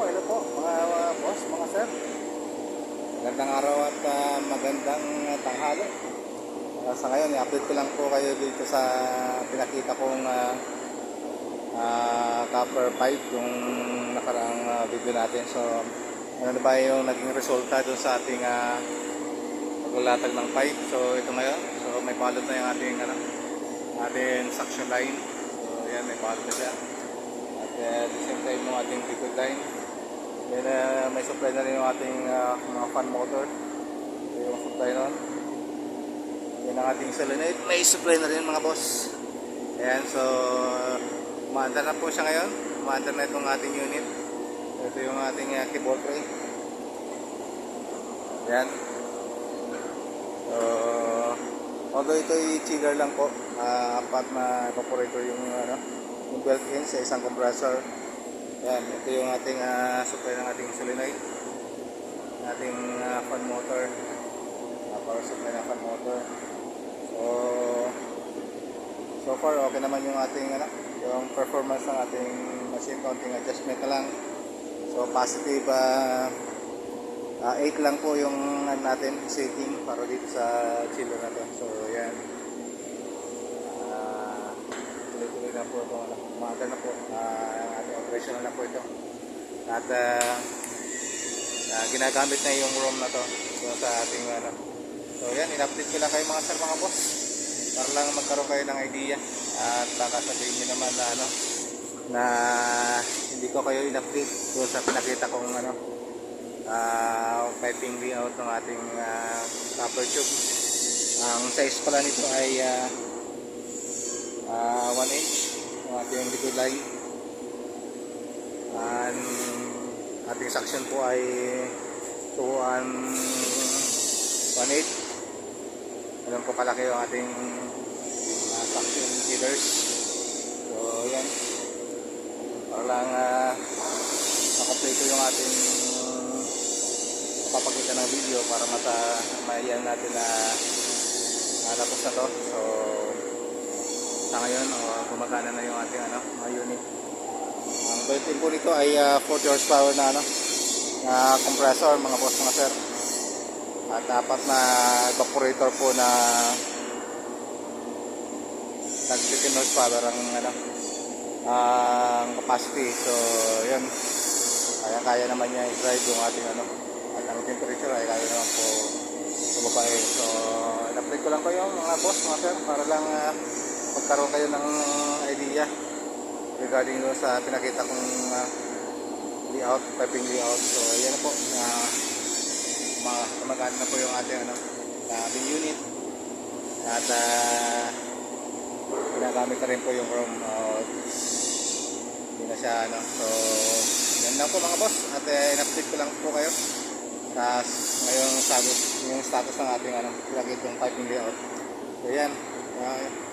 hello po mga uh, boss, mga sir. Magandang araw at ah, magandang tanghali. Ah, sa ngayon, i-update ko lang po kayo dito sa pinakita kong ah, ah, copper pipe yung nakaraang ah, video natin. So, ano na ba yung naging resulta doon sa ating uh, paglalatag ng pipe. So, ito ngayon. So, may balot na yung ating ano, ating suction line. So, yan, may balot na siya. At uh, the same time yung ating liquid line. Then uh, may supply na rin yung ating uh, mga fan motor. Ito yung supply nun. Yan ang ating solenoid. May supply na rin mga boss. Ayan, so umaandar na po siya ngayon. Umaandar na itong ating unit. Ito yung ating uh, keyboard tray. Ayan. So, although ito ay chiller lang po, uh, apat na evaporator yung ano, yung built-in sa isang compressor. Yan, ito yung ating ah, supply ng ating solenoid. Ating ah, fan motor. Uh, power supply ng fan motor. So, so far okay naman yung ating ano, yung performance ng ating machine counting adjustment na lang. So positive ah, ah, 8 lang po yung ano natin setting para dito sa chiller na. So yan. Tuloy-tuloy na po ito. ano, Umaga na po. Ating operational na po ito. At ah, ah, ginagamit na yung room na to so, sa ating ano. So yan, in-update ko lang kayo mga sir mga boss. Para lang magkaroon kayo ng idea. At baka sabihin nyo naman na ano, na hindi ko kayo in-update doon sa pinakita kong ano, ah piping layout ng ating ah, copper tube. Ang size pala nito ay ah, ah, 1 inch ang ating liquid line. And ating suction po ay 2 and 1 8. Ganun po kalaki yung ating ah, suction headers. So yan. Para lang uh, makompleto yung ating papakita ng video para mata maiyan natin na uh, tapos na to. So sa ngayon, uh, gumagana na yung ating ano, mga unit. Ang built-in po nito ay ah, 40 horsepower na ano, na compressor mga boss mga sir. At apat na evaporator po na tag 15 horsepower ang ano, ang capacity. So, yun. Kaya-kaya naman niya i-drive yung ating ano. At ang temperature ay kaya naman po sumabae. So, in-update ko lang kayo mga boss, mga sir, para lang ah, magkaroon kayo ng idea regarding doon sa pinakita kong ah, layout, piping layout. So, yan na po. Uh, gumagana na po yung ating ano, ating unit. At ah, ginagamit na rin po yung room. Uh, hindi na siya ano. So, yan lang po mga boss. At eh, in-update ko lang po kayo sa ngayong status, yung status ng ating ano, lagi itong piping layout. So, yan. Uh,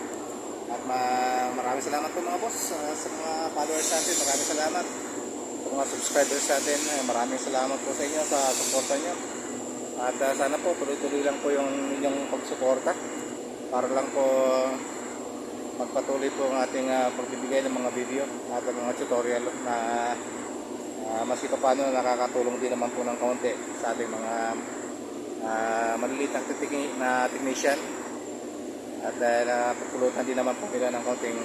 ma maraming salamat po mga boss uh, sa mga followers natin. Maraming salamat sa mga subscribers natin. Eh, maraming salamat po sa inyo sa suporta nyo. At uh, sana po tuloy-tuloy lang po yung inyong pagsuporta para lang po magpatuloy po ang ating uh, pagbibigay ng mga video at mga tutorial na uh, maski pa paano nakakatulong din naman po ng kaunti sa ating mga uh, maliliit na technician at dahil uh, pagpulutan din naman po nila ng kaunting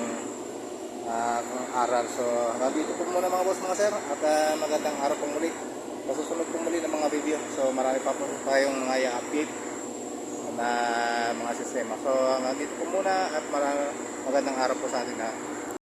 uh, aral. So nandito po muna mga boss mga sir. At uh, magandang araw po muli. Masusunod po muli ng mga video. So marami pa po tayong mga i-update na mga sistema. So nandito po muna at marami, magandang araw po sa atin na